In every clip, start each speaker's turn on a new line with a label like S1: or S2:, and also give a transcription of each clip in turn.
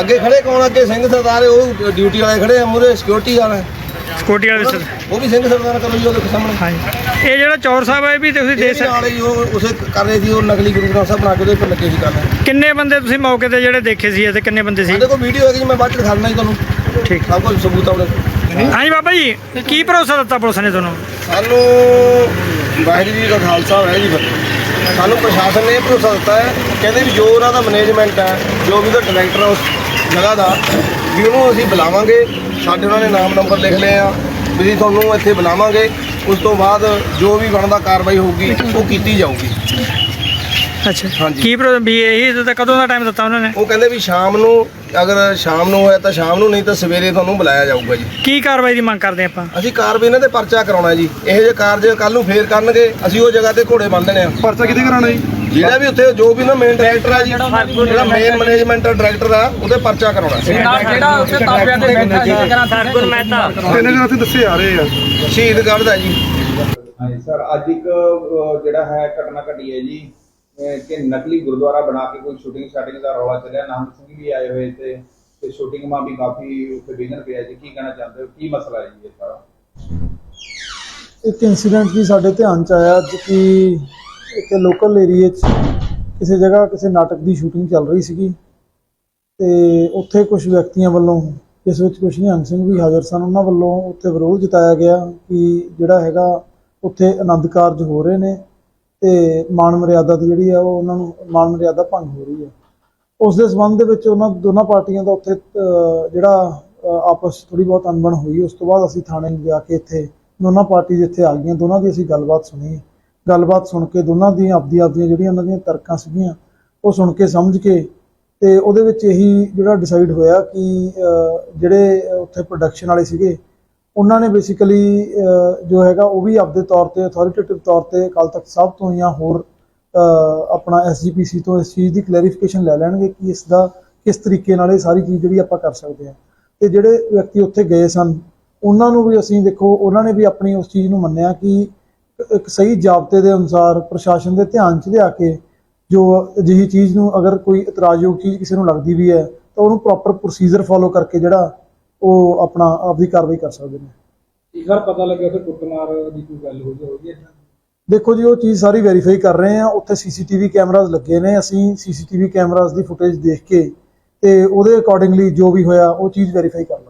S1: ਅੱਗੇ ਖੜੇ ਕੌਣ ਅੱਗੇ ਸਿੰਘ ਸਰਦਾਰ ਹੈ, ਉਹ ਡਿਊਟੀ ਵਾਲੇ ਖੜੇ ਆ ਮੂਰੇ ਸਿਕਿਉਰਿਟੀ ਵਾਲੇ।
S2: ਸਕਿਉਰਟੀ ਵਾਲੇ ਸਰ।
S1: ਉਹ ਵੀ ਸਿੰਘ ਸਰਦਾਰ ਕਰੋ ਜੀ ਉਹਦੇ ਸਾਹਮਣੇ।
S2: ਹਾਂਜੀ। ਇਹ ਜਿਹੜਾ ਚੌਰ ਸਾਹਿਬ ਹੈ ਇਹ ਵੀ ਤੁਸੀਂ
S1: ਇਹ
S2: ਦੇਖ
S1: ਵੀ
S2: ਸਕਦੇ
S1: ਨਾਲ ਹੀ ਉਹ ਉਸੇ ਕਰ ਰਹੇ ਸੀ ਉਹ ਨਕਲੀ ਗੁਰੂ ਗ੍ਰੰਥ ਸਾਹਿਬ ਬਣਾ ਕੇ ਉਹਦੇ ਉੱਪਰ ਲੱਗੇ ਸੀ ਕਰਨ
S2: ਕਿੰਨੇ ਬੰਦੇ ਤੁਸੀਂ ਮੌਕੇ ਤੇ ਜਿਹੜੇ ਦੇਖੇ ਸੀ ਤੇ ਕਿੰਨੇ ਬੰਦੇ ਸੀ?
S1: ਸਾਡੇ ਕੋਲ ਵੀਡੀਓ ਹੈਗੀ ਮੈਂ ਬਾਅਦ ਚ ਦਿਖਾ ਦਿੰਦਾ ਜੀ ਤੁਹਾਨੂੰ।
S2: ਠੀਕ।
S1: ਸਭ ਕੁਝ ਸਬੂਤ ਆ ਉਹਦੇ।
S2: ਹਾਂਜੀ ਬਾਬਾ ਜੀ ਕੀ ਭਰੋਸਾ ਦਿੱਤਾ ਪੁਲਿਸ ਨੇ ਤੁਹਾਨੂੰ?
S1: ਸਾਨੂੰ ਵਾਹਿਗੁਰੂ ਜੀ ਦਾ ਖਾਲਸਾ ਹੈ ਜੀ ਸਾਨੂੰ ਪ੍ਰਸ਼ਾਸਨ ਨੇ ਇਹ ਭਰੋਸਾ ਦਿੱਤਾ ਹੈ ਕਹਿੰਦੇ ਵੀ ਜੋ ਉਹਨਾਂ ਦਾ ਮੈਨੇਜਮੈਂਟ ਹੈ ਜੋ ਵੀ ਉਹਦਾ ਡਾਇਰੈਕਟਰ ਉਸ ਜਗ੍ਹਾ ਦਾ। ਵੀ ਉਹਨੂੰ ਅਸੀਂ ਬੁਲਾਵਾਂਗੇ ਸਾਡੇ ਉਹਨਾਂ ਨੇ ਨਾਮ ਨੰਬਰ ਲਿਖ ਲਏ ਆ ਵੀ ਤੁਹਾਨੂੰ ਇੱਥੇ ਬੁਲਾਵਾਂਗੇ ਉਸ ਤੋਂ ਬਾਅਦ ਜੋ ਵੀ ਬਣਦਾ ਕਾਰਵਾਈ ਹੋਊਗੀ ਉਹ ਕੀਤੀ ਜਾਊਗੀ।
S2: ਅੱਛਾ।
S1: ਹਾਂਜੀ।
S2: ਕੀ ਭਰੋ- ਵੀ ਇਹੀ ਦਿੱਤਾ ਕਦੋਂ ਦਾ ਟਾਈਮ ਦਿੱਤਾ ਉਹਨਾਂ ਨੇ?
S1: ਉਹ ਕਹਿੰਦੇ ਵੀ ਸ਼ਾਮ ਨੂੰ ਅਗਰ ਸ਼ਾਮ ਨੂੰ ਹੋਇਆ ਤਾਂ ਸ਼ਾਮ ਨੂੰ ਨਹੀਂ ਤਾਂ ਸਵੇਰੇ ਤੁਹਾਨੂੰ ਬੁਲਾਇਆ ਜਾਊਗਾ ਜੀ।
S2: ਕੀ ਕਾਰਵਾਈ ਦੀ ਮੰਗ ਕਰਦੇ ਆਪਾਂ?
S1: ਅਸੀਂ ਕਾਰਵਾਈ ਇਹਨਾਂ ਤੇ ਪਰਚਾ ਕਰਾਉਣਾ ਜੀ। ਇਹੋ ਜਿਹੇ ਕਾਰਜ ਕੱਲ ਨੂੰ ਫੇਰ ਕਰਨਗੇ ਅਸੀਂ ਉਹ ਜਗ੍ਹਾ ਤੇ ਘੋੜੇ ਬੰਨ ਦੇਣੇ ਆ।
S3: ਪਰਚਾ ਕਿਤੇ ਕਰਾਉਣਾ ਜੀ?
S1: ਜਿਹੜਾ ਵੀ ਉੱਥੇ ਜੋ ਵੀ ਨਾ ਮੇਨ ਡਾਇਰੈਕਟਰ ਆ ਜੀ ਜਿਹੜਾ ਮੇਨ ਮੈਨੇਜਮੈਂਟ ਡਾਇਰੈਕਟਰ ਆ ਉਹਦੇ ਪਰਚਾ ਕਰਾਉਣਾ।
S4: ਜਿਹੜਾ ਉੱਥੇ ਤਾਬਿਆਂ ਤੇ ਬੈਠਾ ਸੀ ਸਰਗੁਰ ਮਹਿਤਾ।
S3: ਤਿੰਨ ਦਿਨ ਉੱਥੇ ਦੱਸੇ ਆ ਰਹੇ ਆ।
S1: ਸ਼ਹੀਦ ਗੜ੍ਹ ਦਾ ਜੀ।
S5: ਹਾਂਜੀ ਸਰ ਅੱਜ ਇੱਕ ਜਿਹੜਾ ਹੈ ਘਟਨਾ ਘਟੀ ਹੈ ਜੀ। ਕਿ ਨਕਲੀ ਗੁਰਦੁਆਰਾ ਬਣਾ ਕੇ ਕੋਈ ਸ਼ੂਟਿੰਗ ਸ਼ਾਟਿੰਗ ਦਾ ਰੌਲਾ ਚੱਲਿਆ। ਨਾਮ ਸਿੰਘ ਵੀ ਆਏ ਹੋਏ ਤੇ ਤੇ ਸ਼ੂਟਿੰਗ ਮਾ ਵੀ ਕਾਫੀ ਉੱਥੇ ਵਿਘਨ ਪਿਆ ਜੀ। ਕੀ ਕਹਿਣਾ ਚਾਹੁੰਦੇ ਹੋ? ਕੀ ਮਸਲਾ ਹੈ ਜੀ ਇਹ ਸਾਰਾ?
S6: ਇੱਕ ਇਨਸੀਡੈਂਟ ਵੀ ਸਾਡੇ ਧਿਆਨ ਚ ਆਇਆ ਕਿ ਇੱਕ ਲੋਕਲ ਏਰੀਏ 'ਚ ਕਿਸੇ ਜਗ੍ਹਾ ਕਿਸੇ ਨਾਟਕ ਦੀ ਸ਼ੂਟਿੰਗ ਚੱਲ ਰਹੀ ਸੀਗੀ। ਤੇ ਉੱਥੇ ਕੁਝ ਵਿਅਕਤੀਆਂ ਵੱਲੋਂ ਜਿਸ ਵਿੱਚ ਕੁਝ ਨਿਹੰਗ ਸਿੰਘ ਵੀ ਹਾਜ਼ਰ ਸਨ ਉਹਨਾਂ ਵੱਲੋਂ ਉੱਥੇ ਵਿਰੋਧ ਜਤਾਇਆ ਗਿਆ ਕਿ ਜਿਹੜਾ ਹੈਗਾ ਉੱਥੇ ਆਨੰਦ ਕਾਰਜ ਹੋ ਰਹੇ ਨੇ ਤੇ ਮਾਨ ਮਰਿਆਦਾ ਦੀ ਜਿਹੜੀ ਆ ਉਹ ਉਹਨਾਂ ਨੂੰ ਮਾਨ ਮਰਿਆਦਾ ਭੰਗ ਹੋ ਰਹੀ ਹੈ ਉਸ ਦੇ ਸੰਬੰਧ ਦੇ ਵਿੱਚ ਉਹਨਾਂ ਦੋਨਾਂ ਪਾਰਟੀਆਂ ਦਾ ਉੱਥੇ ਜਿਹੜਾ ਅਹ, ਆਪਸ ਥੋੜੀ ਬਹੁਤ ਅਣਬਣ ਹੋਈ। ਉਸ ਤੋਂ ਬਾਅਦ ਅਸੀਂ ਥਾਣੇ ਜਾ ਕੇ ਇੱਥੇ ਦੋਨਾਂ ਪਾਰਟੀ ਇੱਥੇ ਆ ਗਈਆਂ। ਦੋਨਾਂ ਦੀ ਅਸੀਂ ਗੱਲਬਾਤ ਸੁਣੀ ਗੱਲਬਾਤ ਸੁਣ ਕੇ ਦੋਨਾਂ ਦੀਆਂ ਆਪਦੀ ਆਪਦੀਆਂ ਜਿਹੜੀਆਂ ਉਹਨਾਂ ਦੀਆਂ ਤਰਕਾਂ ਸੀਗੀਆਂ ਉਹ ਸੁਣ ਕੇ ਸਮਝ ਕੇ ਤੇ ਉਹਦੇ ਵਿੱਚ ਇਹੀ ਜਿਹੜਾ ਡਿਸਾਈਡ ਹੋਇਆ ਕਿ ਜਿਹੜੇ ਉੱਥੇ ਪ੍ਰੋਡਕਸ਼ਨ ਵਾਲੇ ਸੀਗੇ ਉਹਨਾਂ ਨੇ ਬੇਸਿਕਲੀ ਜੋ ਹੈਗਾ ਉਹ ਵੀ ਆਪਦੇ ਤੌਰ ਤੇ ਅਥਾਰਟੇਟਿਵ ਤੌਰ ਤੇ ਅਕਾਲ ਤਖਤ ਸਾਹਿਬ ਤੋਂ ਜਾਂ ਹੋਰ ਅਹ, ਆਪਣਾ ਐਸਜੀਪੀਸੀ ਤੋਂ ਇਸ ਚੀਜ਼ ਦੀ ਕਲੈਰੀਫਿਕੇਸ਼ਨ ਲੈ ਲੈਣਗੇ ਕਿ ਇਸ ਦਾ ਕਿਸ ਤਰੀਕੇ ਨਾਲ ਇਹ ਸਾਰੀ ਚੀਜ਼ ਜਿਹੜੀ ਆਪਾਂ ਕਰ ਸਕਦੇ ਹਾਂ। ਤੇ ਜਿਹੜੇ ਵਿਅਕਤੀ ਉੱਥੇ ਗਏ ਸਨ ਉਹਨਾਂ ਨੂੰ ਵੀ ਅਸੀਂ ਦੇਖੋ ਉਹਨਾਂ ਨੇ ਵੀ ਆਪਣੀ ਉਸ ਚੀਜ਼ ਨੂੰ ਮੰਨਿਆ ਕਿ ਇੱਕ ਸਹੀ ਜਾਬਤੇ ਦੇ ਅਨੁਸਾਰ ਪ੍ਰਸ਼ਾਸਨ ਦੇ ਧਿਆਨ 'ਚ ਲਿਆ ਕੇ ਜੋ ਅਜਿਹੀ ਚੀਜ਼ ਨੂੰ ਅਗਰ ਕੋਈ ਇਤਰਾਜ਼ਯੋਗ ਚੀਜ਼ ਕਿਸੇ ਨੂੰ ਲੱਗਦੀ ਵੀ ਹੈ ਤਾਂ ਉਹਨੂੰ ਪ੍ਰੋਪਰ ਪ੍ਰੋਸੀਜਰ ਫਾਲੋ ਕਰਕੇ ਜਿਹੜਾ ਉਹ ਆਪਣਾ ਆਪਦੀ ਕਾਰਵਾਈ ਕਰ ਸਕਦੇ ਨੇ।
S4: ਇੱਕ ਵਾਰ ਪਤਾ ਲੱਗਿਆ ਉੱਥੇ ਕੁੱਟਮਾਰ ਦੀ ਕੋਈ ਗੱਲ ਹੋਈ ਹੋਈ ਹੈ
S6: ਦੇਖੋ ਜੀ ਉਹ ਚੀਜ਼ ਸਾਰੀ ਵੈਰੀਫਾਈ ਕਰ ਰਹੇ ਆ ਉੱਥੇ ਸੀਸੀਟੀਵੀ ਕੈਮਰਾਜ਼ ਲੱਗੇ ਨੇ। ਅਸੀਂ ਸੀਸੀਟੀਵੀ ਕੈਮਰਾਜ਼ ਦੀ ਫੁਟੇਜ ਦੇਖ ਕੇ ਤੇ ਉਹਦੇ ਅਕੋਰਡਿੰਗਲੀ ਜੋ ਵੀ ਹੋਇਆ ਉਹ ਚੀਜ਼ ਵੈਰੀਫਾਈ ਕਰ ਲਾਂਗੇ।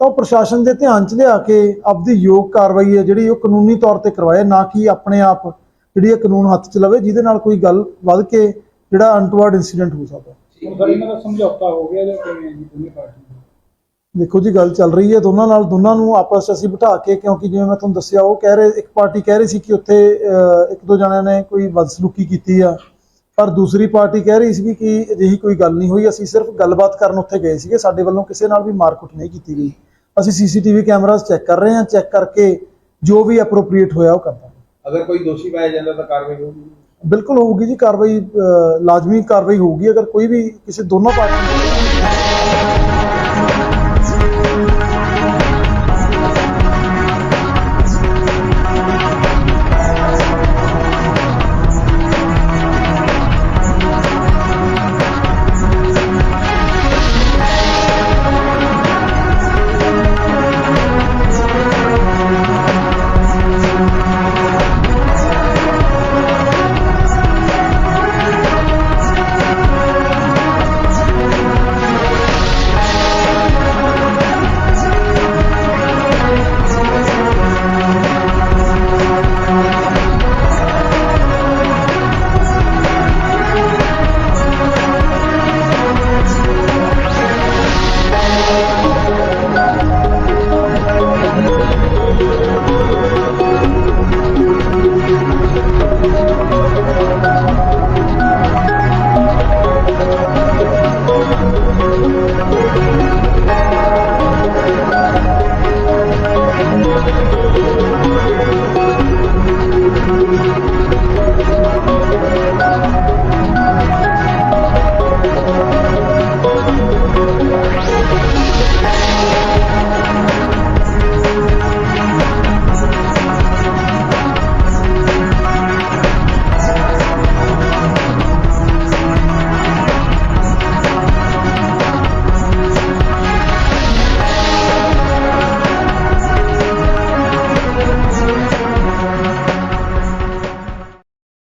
S6: ਤਾਂ ਉਹ ਪ੍ਰਸ਼ਾਸਨ ਦੇ ਧਿਆਨ 'ਚ ਲਿਆ ਕੇ ਆਪਦੀ ਯੋਗ ਕਾਰਵਾਈ ਹੈ ਜਿਹੜੀ ਉਹ ਕਾਨੂੰਨੀ ਤੌਰ ਤੇ ਕਰਵਾਏ ਨਾ ਕਿ ਆਪਣੇ ਆਪ ਜਿਹੜੀ ਇਹ ਕਾਨੂੰਨ ਹੱਥ 'ਚ ਲਵੇ ਜਿਹਦੇ ਨਾਲ ਕੋਈ ਗੱਲ ਵੱਧ ਕੇ ਜਿਹੜਾ ਅਨਟਵਰਡ ਇਨਸੀਡੈਂਟ ਹੋ ਸਕਦਾ।
S4: ਹੁਣ ਸਰ ਇਹਨਾਂ ਦਾ ਸਮਝੌਤਾ ਹੋ ਗਿਆ ਜਾਂ ਕਿਵੇਂ ਹੈ ਜੀ ਦੋਨੇ ਪਾਰਟੀਆਂ
S6: ਦੇਖੋ ਜੀ ਗੱਲ ਚੱਲ ਰਹੀ ਹੈ ਦੋਨਾਂ ਨਾਲ ਦੋਨਾਂ ਨੂੰ ਆਪਸ 'ਚ ਅਸੀਂ ਬਿਠਾ ਕੇ ਕਿਉਂਕਿ ਜਿਵੇਂ ਮੈਂ ਤੁਹਾਨੂੰ ਦੱਸਿਆ ਉਹ ਕਹਿ ਰਹੇ ਇੱਕ ਪਾਰਟੀ ਕਹਿ ਰਹੀ ਸੀ ਕਿ ਉੱਥੇ ਇੱਕ ਦੋ ਜਣਿਆਂ ਨੇ ਕੋਈ ਬਦਸਲੂਕੀ ਕੀਤੀ ਆ ਪਰ ਦੂਸਰੀ ਪਾਰਟੀ ਕਹਿ ਰਹੀ ਸੀ ਕਿ ਅਜਿਹੀ ਕੋਈ ਗੱਲ ਨਹੀਂ ਹੋਈ ਅਸੀਂ ਸਿਰਫ ਗੱਲਬਾਤ ਕਰਨ ਉੱਥੇ ਗਏ ਸੀਗੇ ਸਾਡੇ ਵੱਲੋਂ ਕਿਸੇ ਨਾਲ ਵੀ ਮਾਰਕੁੱਟ ਨਹੀਂ ਕੀਤੀ ਗਈ। ਅਸੀਂ ਸੀਸੀਟੀਵੀ ਕੈਮਰਾਜ਼ ਚੈੱਕ ਕਰ ਰਹੇ ਹਾਂ ਚੈੱਕ ਕਰਕੇ ਜੋ ਵੀ ਐਪਰੋਪ੍ਰੀਏਟ ਹੋਇਆ ਉਹ ਕਰਦਾ
S5: ਅਗਰ ਕੋਈ ਦੋਸ਼ੀ ਪਾਇਆ ਜਾਂਦਾ ਤਾਂ ਕਾਰਵਾਈ ਹੋਊਗੀ?
S6: ਬਿਲਕੁਲ ਹੋਊਗੀ ਜੀ ਕਾਰਵਾਈ ਲਾਜ਼ਮੀ ਕਾਰਵਾਈ ਹੋਊਗੀ। ਅਗਰ ਕੋਈ ਵੀ ਕਿਸੇ ਦੋਨੋਂ ਪਾਰਟੀਆਂ